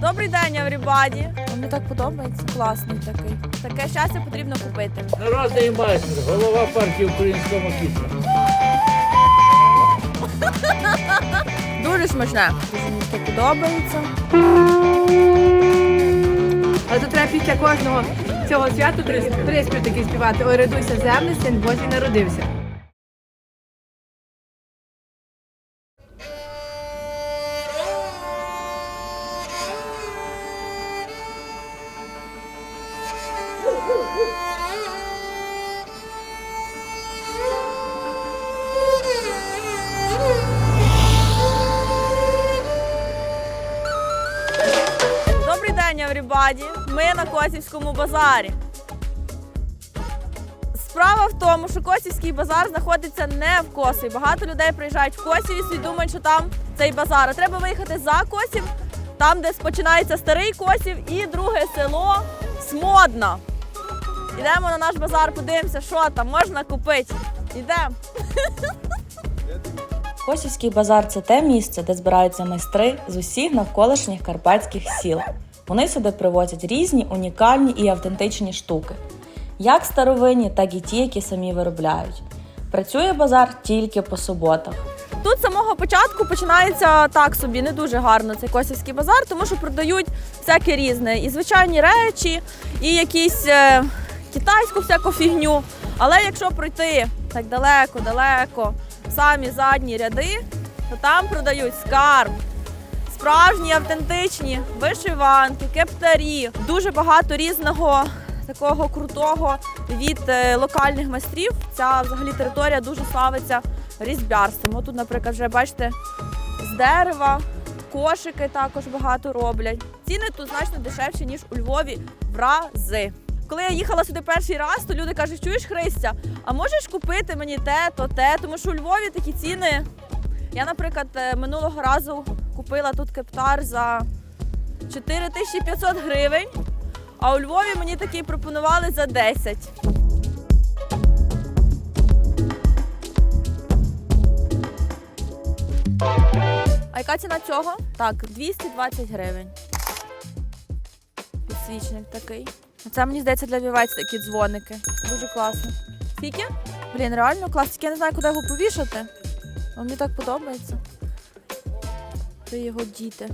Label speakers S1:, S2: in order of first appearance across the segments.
S1: Добрий день, everybody! Мені так подобається. Класний такий. Таке щастя потрібно купити.
S2: Народний майстер, голова партії українського макітра.
S1: Дуже смачне. Дуже мені таке подобається.
S3: Але тут треба після кожного цього святу три, співтики співати. Ой, радуйся, земле, син Божий народився.
S1: Добрий день, everybody! Ми на Косівському базарі. Справа в тому, що Косівський базар знаходиться не в Косові. Багато людей приїжджають в Косів і думають, що там цей базар. А треба виїхати за Косів, там, де починається старий Косів, і друге село Смодна. Йдемо на наш базар, подивимося, що там можна купити. Йдемо.
S4: Косівський базар це те місце, де збираються майстри з усіх навколишніх карпатських сіл. Вони сюди привозять різні унікальні і автентичні штуки, як старовинні, так і ті, які самі виробляють. Працює базар тільки по суботах.
S1: Тут з самого початку починається так собі, не дуже гарно цей косівський базар, тому що продають всяке різне. І звичайні речі, і якісь е, китайську всяку фігню. Але якщо пройти так далеко-далеко, в самі задні ряди, то там продають скарб. Справжні автентичні вишиванки, кептарі, дуже багато різного такого крутого від е, локальних майстрів. Ця взагалі територія дуже славиться різьбярством. Тут, наприклад, вже бачите, з дерева, кошики також багато роблять. Ціни тут значно дешевші, ніж у Львові в рази. Коли я їхала сюди перший раз, то люди кажуть, чуєш Христя, а можеш купити мені те, то те, тому що у Львові такі ціни. Я, наприклад, е, минулого разу купила тут кептар за 4500 гривень, а у Львові мені такий пропонували за 10. А яка ціна цього? Так, 220 гривень. Підсвічник такий. Це мені здається для вівець такі дзвоники. Дуже класно. Скільки? Блін, реально клас. Тільки я не знаю, куди його повішати. Але мені так подобається. Це його діти.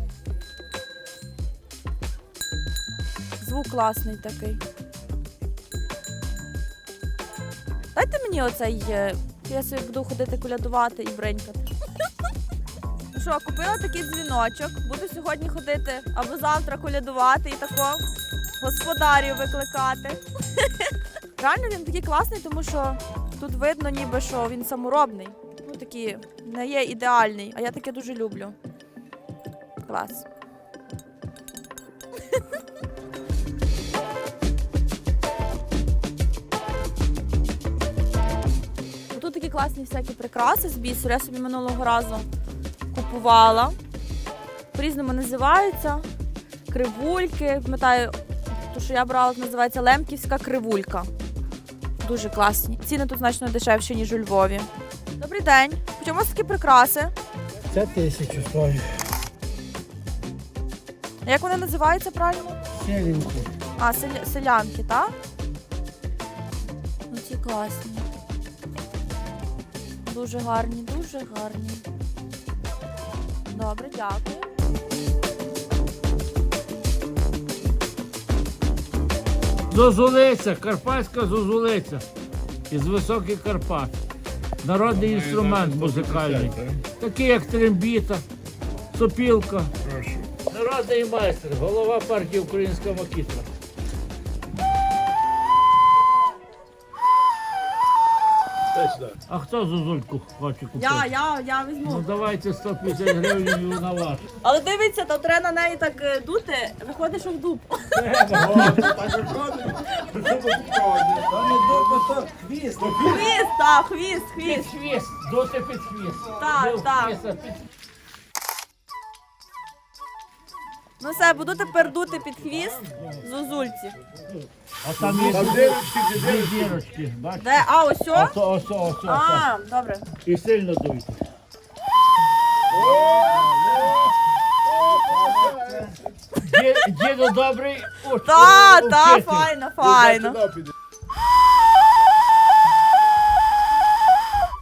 S1: Звук класний такий. Дайте мені оцей. е, Я собі буду ходити колядувати і бринькати. Ну що, купила такий дзвіночок. Буду сьогодні ходити або завтра колядувати і тако господарів викликати. Реально він такий класний, тому що тут видно, ніби що він саморобний. Ну такий не є ідеальний, а я таке дуже люблю. Клас. Тут такі класні всякі прикраси з бісеру. Я собі минулого разу купувала. По-різному називаються. Кривульки. Пам'ятаю, то, що я брала, називається Лемківська кривулька. Дуже класні. Ціни тут значно дешевші, ніж у Львові. Добрий день. Чому такі прикраси?
S2: Це тисячу стоїть.
S1: А Як вони називаються правильно?
S2: Сіреньку.
S1: А, селя- селянки, так? Ну, ці класні. Дуже гарні, дуже гарні. Добре, дякую.
S2: Зозулиця, карпатська зозулиця. Із високих Карпат. Народний інструмент музикальний. Такий як трембіта, сопілка. Народний майстер, голова партії українського макітра. А хто зозульку хоче купити?
S1: Я, я, я
S2: Ну
S1: візьму.
S2: давайте 150 гривень і на вас.
S1: Але дивіться, то треба на неї так е, дути, виходить, що в дуб.
S2: Хвіст,
S1: Хвіст, так, хвіст,
S2: під
S1: хвіст.
S2: хвіст, доти під хвіст.
S1: Так, так.
S2: хвіст, а під
S1: Ну все, буду тепер дути під хвіст зозульці.
S2: А там є дві дірочки, бачите?
S1: Де? А, ось о?
S2: Ось, ось, ось, ось.
S1: А, добре.
S2: І сильно дуйте. Ді- Дідо добрий.
S1: Та,
S2: о-
S1: та,
S2: вчитель.
S1: файно, файно.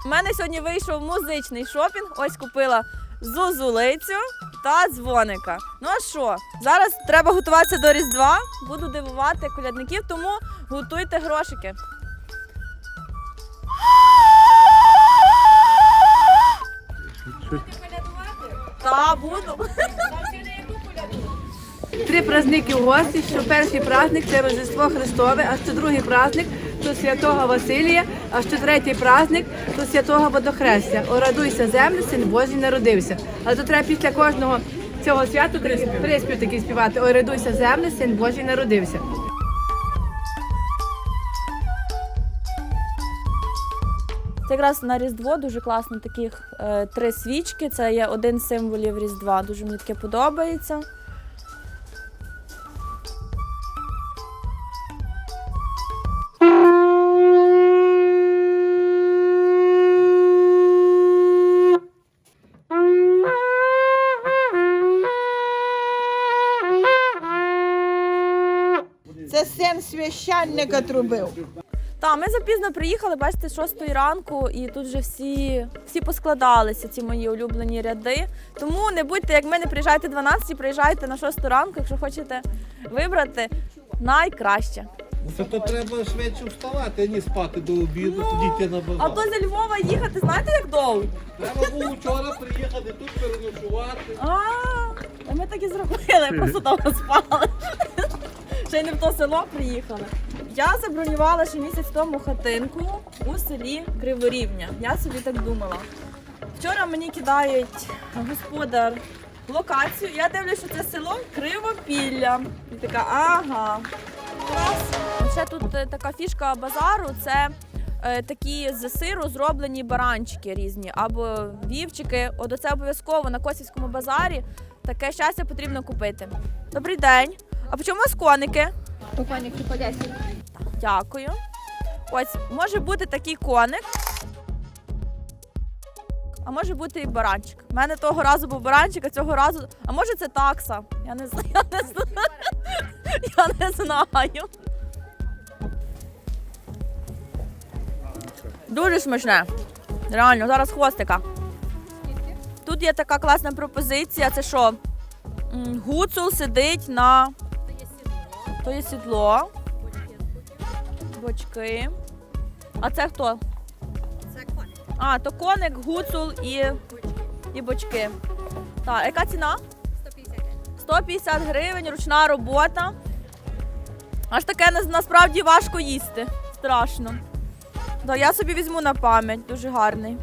S1: У мене сьогодні вийшов музичний шопінг. Ось купила зозулицю та дзвоника. Ну а що? Зараз треба готуватися до Різдва. Буду дивувати колядників, тому готуйте грошики. Та буду.
S3: Три праздники в гості, що перший праздник це Рождество Христове, а що другий праздник то Святого Василія, а що третій праздник то Святого Водохрестя. О, радуйся, землі, син Божий народився. Але то треба після кожного цього святу три- приспів такий співати. Ой, радуйся, землі, син Божий народився.
S1: Це якраз на Різдво дуже класно таких е, три свічки. Це є один з символів Різдва. Дуже мені таке подобається.
S5: Священника трубив.
S1: Так, ми запізно приїхали, бачите, 6 ранку, і тут вже всі, всі поскладалися, ці мої улюблені ряди. Тому не будьте, як ми, не приїжджайте 12, приїжджайте на 6 ранку, якщо хочете вибрати найкраще.
S6: Зато треба швидше вставати, а не спати до обіду, тоді йти на
S1: А то зі Львова їхати, знаєте, як довго?
S6: Треба було вчора приїхати тут переночувати.
S1: А, а ми так і зробили, просто там спали. Ще не в то село приїхали. Я забронювала ще місяць тому хатинку у селі Криворівня. Я собі так думала. Вчора мені кидають господар локацію. Я дивлюся, що це село Кривопілля. І така, ага. Клас. Ще тут е, така фішка базару це е, такі з сиру зроблені баранчики різні або вівчики. От оце обов'язково на Косівському базарі таке щастя потрібно купити. Добрий день. А по чому у вас коники?
S7: Коники по 10.
S1: Дякую. Ось може бути такий коник. А може бути і баранчик. У мене того разу був баранчик, а цього разу. А може це такса? Я не знаю. Я не знаю. Я не знаю. Дуже смачне. Реально, зараз хвостика. Тут є така класна пропозиція. Це що? Гуцул сидить на. То є сідло. Бочки. А це хто?
S7: Це коник.
S1: А, то коник, гуцул і, і бочки. Так, яка ціна?
S7: 150 гривень.
S1: 150 гривень, ручна робота. Аж таке насправді важко їсти. Страшно. Да, я собі візьму на пам'ять, дуже гарний.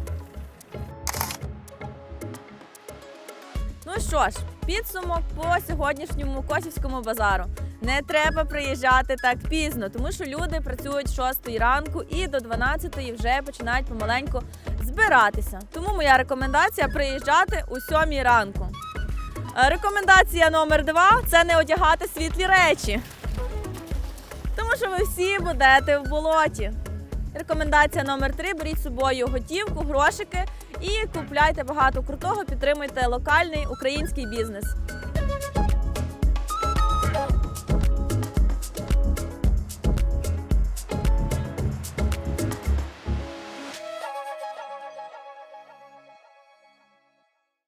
S1: Що ж, підсумок по сьогоднішньому Косівському базару. Не треба приїжджати так пізно, тому що люди працюють з 6 ранку і до 12 вже починають помаленьку збиратися. Тому моя рекомендація приїжджати у 7 ранку. Е, Рекомендація номер два це не одягати світлі речі. Тому що ви всі будете в болоті. Рекомендація номер три: беріть з собою готівку, грошики і купляйте багато крутого, підтримуйте локальний український бізнес.